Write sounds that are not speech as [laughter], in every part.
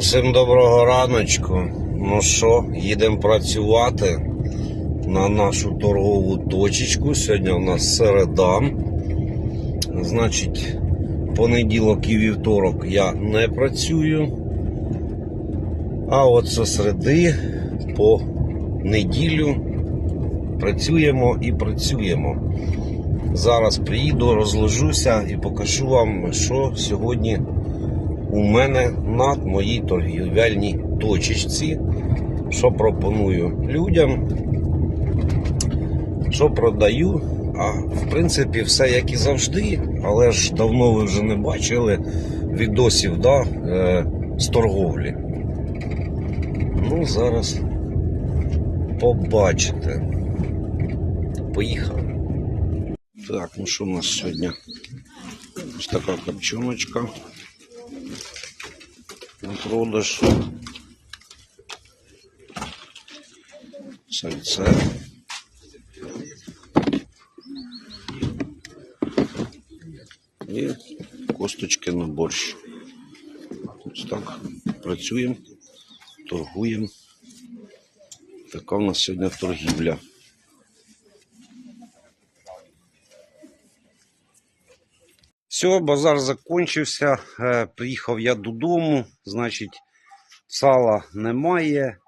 Усім доброго раночку. Ну що, їдемо працювати на нашу торгову точечку. Сьогодні у нас середа. Значить, понеділок і вівторок я не працюю. А от зі середи по неділю працюємо і працюємо. Зараз приїду, розложуся і покажу вам, що сьогодні у мене на моїй торгівельній точечці. Що пропоную людям, що продаю. А в принципі, все як і завжди, але ж давно ви вже не бачили відосів да, е, з торговлі. Ну, зараз побачите. Поїхали. Так, ну що у нас сьогодні? Ось така копчоночка на продаж. Сальце. І косточки на борщ. Ось так працюємо, торгуємо. Така у нас сьогодні торгівля. Все, базар закончився. Е, Приїхав я додому. Значить, сала немає,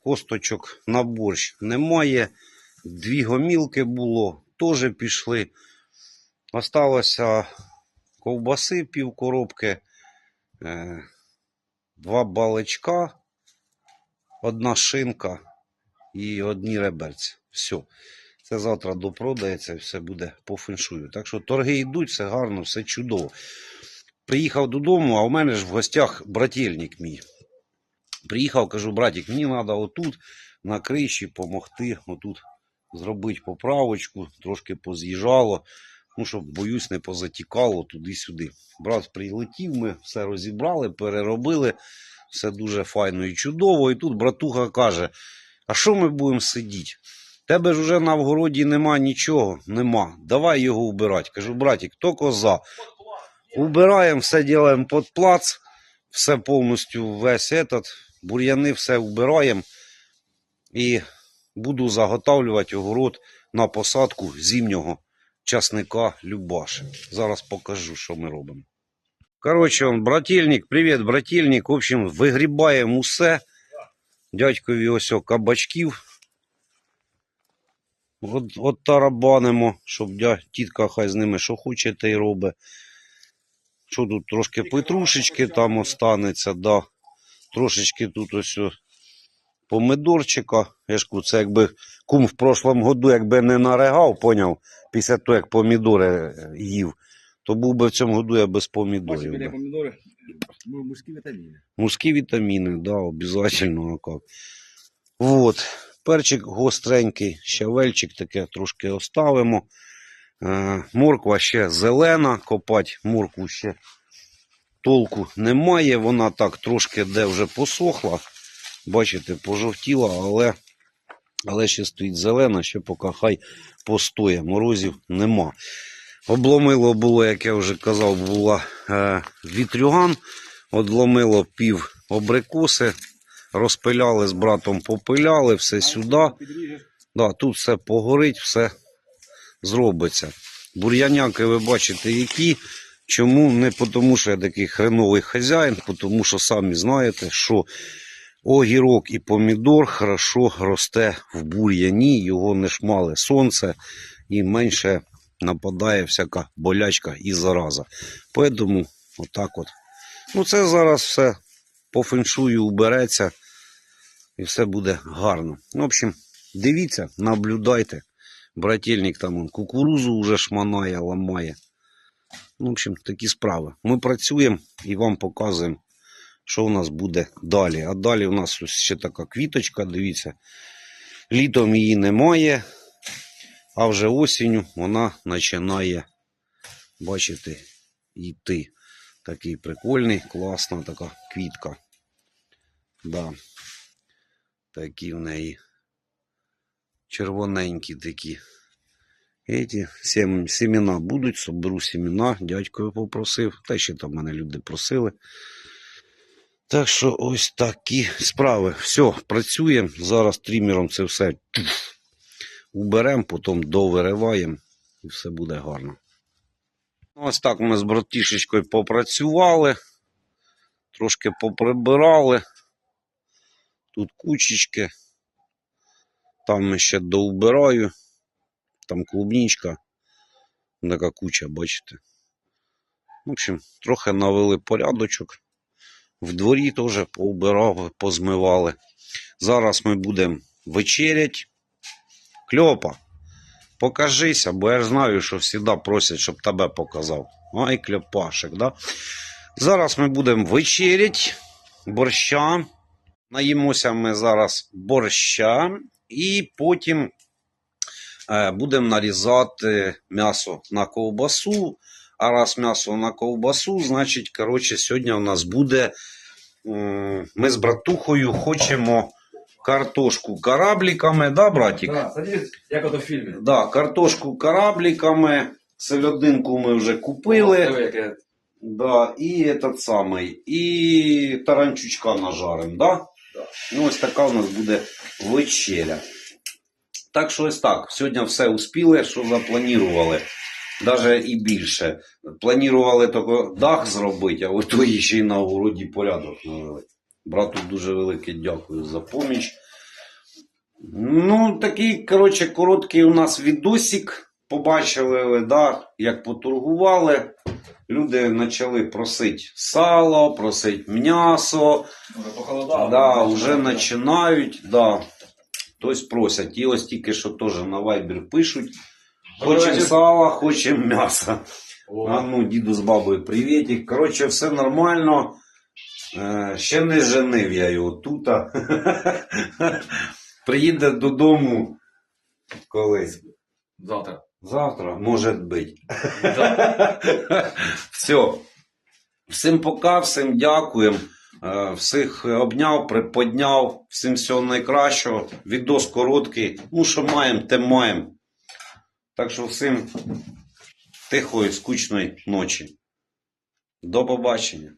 косточок на борщ немає. Дві гомілки було, теж пішли. Осталося ковбаси пів коробки, е, два баличка, одна шинка і одні реберці. Все. Це завтра допродається і все буде по феншую. Так що торги йдуть, все гарно, все чудово. Приїхав додому, а у мене ж в гостях брательник мій. Приїхав, кажу, братик, мені треба отут на криші допомогти, отут зробити поправочку, трошки поз'їжджало, ну, щоб, боюсь, не позатікало туди-сюди. Брат прилетів, ми все розібрали, переробили, все дуже файно і чудово. І тут братуха каже: а що ми будемо сидіти? Тебе ж уже на вгороді нема нічого, нема. Давай його вбирати. Кажу, братик, то коза. Убираємо, все робимо під плац, все повністю весь этот, бур'яни все вбираємо і буду заготавлювати огород на посадку зимнього часника Любаши. Зараз покажу, що ми робимо. Коротше, он, брательник, привіт, брательник. В общем, вигрібаємо усе. Дядькові ось кабачків. От, от тарабанимо, щоб тітка хай з ними що хоче, те й робить. Що тут трошки петрушечки там останеться, да. Трошечки тут ось помидорчика. Я ж кажу, це якби кум в прошлому году, якби не наригав, поняв, після того, як помідори е, їв, то був би в цьому году я без помідорів. біля би. помідори ну, мужські вітаміни. Мужские витамины, да, как. Вот. Перчик гостренький, щавельчик таке трошки оставимо. Е, морква ще зелена, копать моркву ще толку немає. Вона так трошки де вже посохла. Бачите, пожовтіла, але, але ще стоїть зелена, ще поки хай постоє. Морозів нема. Обломило було, як я вже казав, була е, вітрюган. Одломило пів абрикоси, розпиляли з братом, попиляли, все сюди. Да, тут все погорить, все зробиться. Бур'яняки ви бачите, які. Чому? Не тому, що я такий хреновий хазяїн, тому що самі знаєте, що огірок і помідор хорошо росте в бур'яні, його не шмале сонце і менше нападає всяка болячка і зараза. Тому отак от. Ну, це зараз все по феншую убереться і все буде гарно. Ну, в общем, дивіться, наблюдайте. Брательник там он, кукурузу вже шманає, ламає. Ну, в общем, такі справи. Ми працюємо і вам показуємо, що у нас буде далі. А далі у нас ось ще така квіточка, дивіться. Літом її немає, а вже осінню вона починає, бачите, йти. Такий прикольний, класна така квітка. Да. Такі в неї червоненькі такі. Эти семена будуть, соберу семена, дядько попросив. Та ще там мене люди просили. Так що ось такі справи. Все, працюємо. Зараз трімером це все уберемо, потім довириваємо і все буде гарно. Ну, Ось так ми з братішечкою попрацювали, трошки поприбирали. Тут кучечки. Там ще доубираю. Там клубничка. Така куча, бачите. В общем, трохи навели порядочок. В дворі теж поубирали, позмивали. Зараз ми будемо вечерять. Кльопа, покажися, бо я ж знаю, що завжди просять, щоб тебе показав. Ай, кльопашик, да? Зараз ми будемо вечерять борща. Наїмося ми зараз борща і потім е, будемо нарізати м'ясо на ковбасу. А раз м'ясо на ковбасу, значить, коротше, сьогодні у нас буде. Ми з братухою хочемо картошку корабліками, да, братик? Да, садись, як ото в фільмі. Да, картошку корабліками. Селединку ми вже купили. Яке. Да, і этот самий, і таранчучка нажарим, да? Ну, ось така у нас буде вечеря. Так що ось так. Сьогодні все успіли, що запланували. Даже і більше. Планували тільки дах зробити, а от то ще й на городі порядок навели. Брату дуже велике дякую за поміч. Ну, такий, коротше, короткий у нас відосик. Побачили, да, як поторгували. Люди почали просити сало, просити м'ясо. Вже похолодало. Да, вже починають, да. Тобто просять. І ось тільки що теж на Viber пишуть. Хочемо сала, хочемо м'яса. А ну, діду з бабою привітик. Коротше, все нормально. Е, ще не женив я його тут. [laughs] Приїде додому колись. Завтра. Завтра, може бути. Да. [laughs] Все. Всім пока, всім дякуємо. Е, Всіх обняв, приподняв, всім всього найкращого. Відос короткий. Ну, що маємо, те маємо. Так що всім тихої, скучної ночі. До побачення.